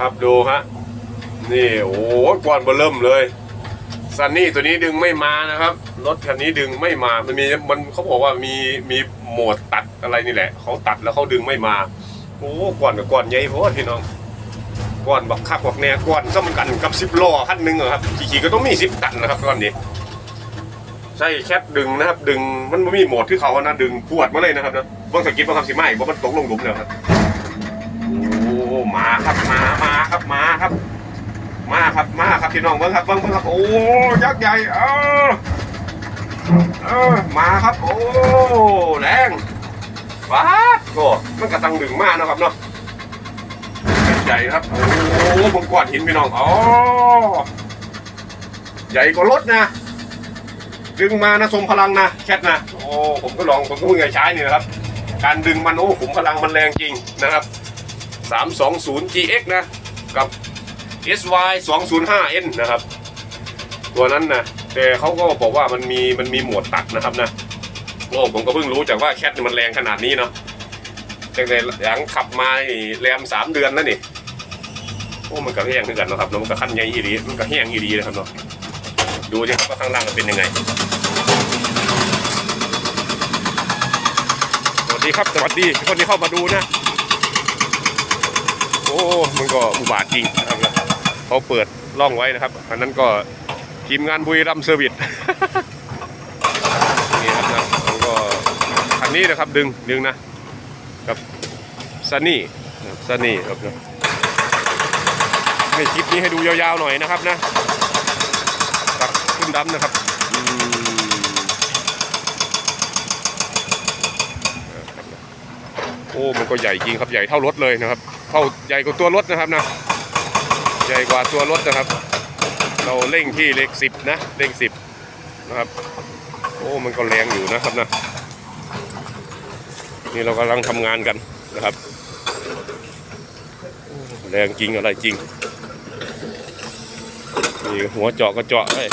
ครับดูฮะนี่โอ้ยกวนเบอร์เริ่มเลยซันนี่ตัวนี้ดึงไม่มานะครับรถคันนี้ดึงไม่มามันมีมันเขาบอกว่ามีมีโหมดตัดอะไรนี่แหละเขาตัดแล้วเขาดึงไม่มาโอ้กวนกับกวนใหญ่โพดพี่น้องกวนบักคักบักแน่กวนซ้ำกันกับสิบล้อคันหนึ่งอะครับขี่ๆก็ต้องมีสิบตันนะครับก้อนนี้ใช่แคปดึงนะครับ ดึงมันไม่มีโหมดที่เขานะดึงพวดมาเลยนะครับนะบิ่งสกิปว่าคำสิมาอีกมันตกลงหลุมแล้วครับโอ้มาครับมามาครับ มาครับมาครับมาครับพี่น้องเบิ่งครับเบิ่งเบิ่งครับโอ้ยักษ์ใหญ่เออเออมาครับ โอ้แรงว้าดก็มันกระตังดึงมากนะครับเนาะใหญ่ครับโอ้บงกอดหินพี่น้องอ๋อใหญ่กว่ารถนะดึงมานะทรงพลังนะแคทนะโอ้ผมก็ลองผมก็เพิ่งใช้นี่นะครับ การดึงมันโอ้ขุมพลังมันแรงจริงนะครับ 320 GX นะ กับ SY 205N นะครับ ตัวนั้นนะแต่เขาก็บอกว่ามันมีมันมีหมวดตัดนะครับนะโอ้ผมก็เพิ่งรู้จากว่าแคทมันแรงขนาดนี้เนาะแต่หลังขับมาแรมสามเดือนแล้วนี่โอ้มันก็แห้งเหมือนกันนะครับมันก็ขั้นใหญ่อีดีมันก็แห้งอีดีนะครับเนาะดูสิครับว่าข้างล่างมันเป็นยังไงสวัสดีครับสวัสดีคนที่เข้ามาดูนะ โอ้มันก็อุบาทจริงนะครับ เขาเปิดร่องไว้นะครับ อันนั้นก็ทีมงานบุรีรัมเซอร์วิสนี่ครับนะมันก็คันนี้นะครับดึงดึงนะ กับซันนี่ซันนี่ครับนะให้คลิปนี้ให้ดูยาวๆหน่อยนะครับนะตักขึ้นดำนะครับโอ้ มันก็ใหญ่จริงครับ ใหญ่เท่ารถเลยนะครับ เท่าใหญ่กว่าตัวรถนะครับนะ ใหญ่กว่าตัวรถนะครับ เราเร่งที่เลขสิบนะเร่งสิบนะครับ โอ้มันก็แรงอยู่นะครับนะนี่เรากำลังทำงานกันนะครับ แรงจริงอะไรจริงนี่หัวเจาะก็เจาะเลย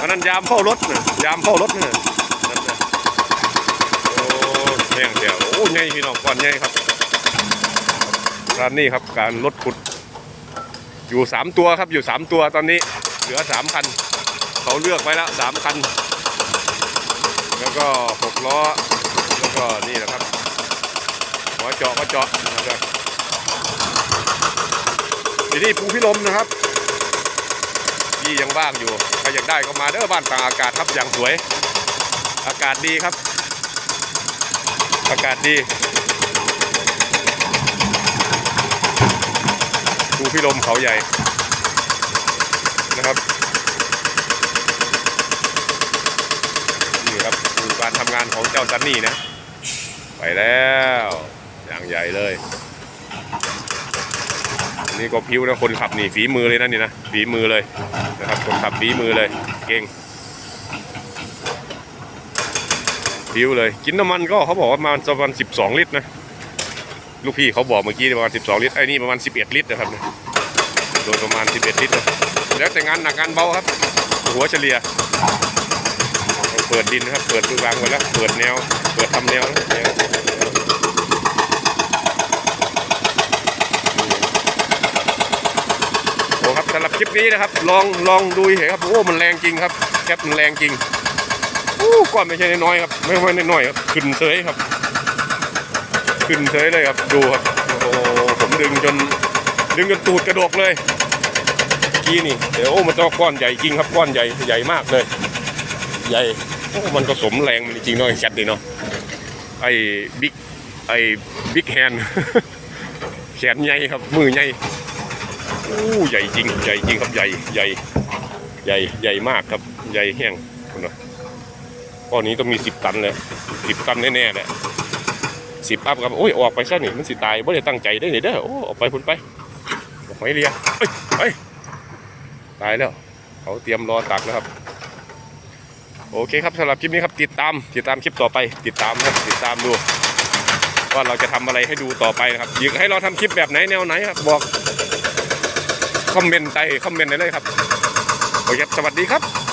อันนั้น ยามเข้ารถเนะยยามเข้ารถนะนั่นนะโอ้แห้งเดียวโอ้ใหญ่พี่น้องก่อนใหญ่ครับร้านนี้ครับการรถขุด อยู่สามตัวครับอยู่สามตัวตอนนี้ เหลือสามคัน เขาเลือกไว้แล้วสามคัน แล้วก็หกล้อ แล้วก็นี่แหละครับหัวเจาะก็เจาะนะครับทีนี่ภูพิลมนะครับ ที่ยังว่างอยู่ใครอยากได้ก็มาเด้อบ้านต่ากอากาศครับอย่างสวย อากาศดีครับ อากาศดีดูพี่ลมเขาใหญ่นะครับนี่ครับดูการทำงานของเจ้าจันนี่นะ ไปแล้วอย่างใหญ่เลย นี่ก็พิ้วนะคนขับนี่ฝีมือเลยนะนี่นะฝีมือเลยนะครับคนขับฝีมือเลย เก่งฟิวเลย กินน้ำมันก็เขาบอกว่าประมาณประมาณ12ลิตรนะลูกพี่เขาบอกเมื่อกี้ประมาณ12ลิตรไอ้นี่ประมาณ11ลิตรนะครับนะโดยประมาณ11ลิตรนะแล้วแต่งานหนักงานเบาครับ หัวเฉลี่ยเปิดดินนะครับ เปิดดูวางไว้แล้ว เปิดแนว เปิดทำแนวนะแนวโอ้ครับสำหรับคลิปนี้นะครับ ลองลองดูเห็นครับโอ้มันแรงจริงครับแคปมันแรงจริงโอ้ก้อนไม่ใช่น้อยครับไม่ไม่น้อยครับขึ้นเฉยครับ ขึ้นเฉยเลยครับดูครับโอ้ผมดึงจนดึงจนตูดกระดกเลยกี้นี่เดี๋ยวโอ้มันต้องก้อนใหญ่จริงครับก้อนใหญ่ใหญ่มากเลย ใหญ่โอ้มันก็สมแรงมันจริงเนาะไอ้แคทนี่เนาะไอ้บิ๊กไอ้บิ๊กแฮนแขนใหญ่ครับมือใหญ่ อ้ใหญ่จริงใหญ่จริงครับใหญ่ใหญ่ใหญ่ใหญ่มากครับใหญ่แห้งคุณนะก้อนนี้ต้องมีสิบตันเลยสิบตันแน่ๆแหละสิบอัพครับโอ้ยออกไปซะนี่มันสิตายไม่ได้ตั้งใจได้เนี่ยเด้อโอ้ออกไปพุ่นไปหอยเลียเอ้ยไปตายแล้วเขาเตรียมรอตักแล้วครับ โอเคครับสำหรับคลิปนี้ครับติดตาม ติดตามคลิปต่อไป ติดตามครับติดตามดูว่าเราจะทำอะไรให้ดูต่อไปนะครับอยากให้เราทำคลิปแบบไหนแนวไหนครับบอก คอมเมนต์ใต้คอมเมนต์ได้เลยครับ โอเคครับสวัสดีครับ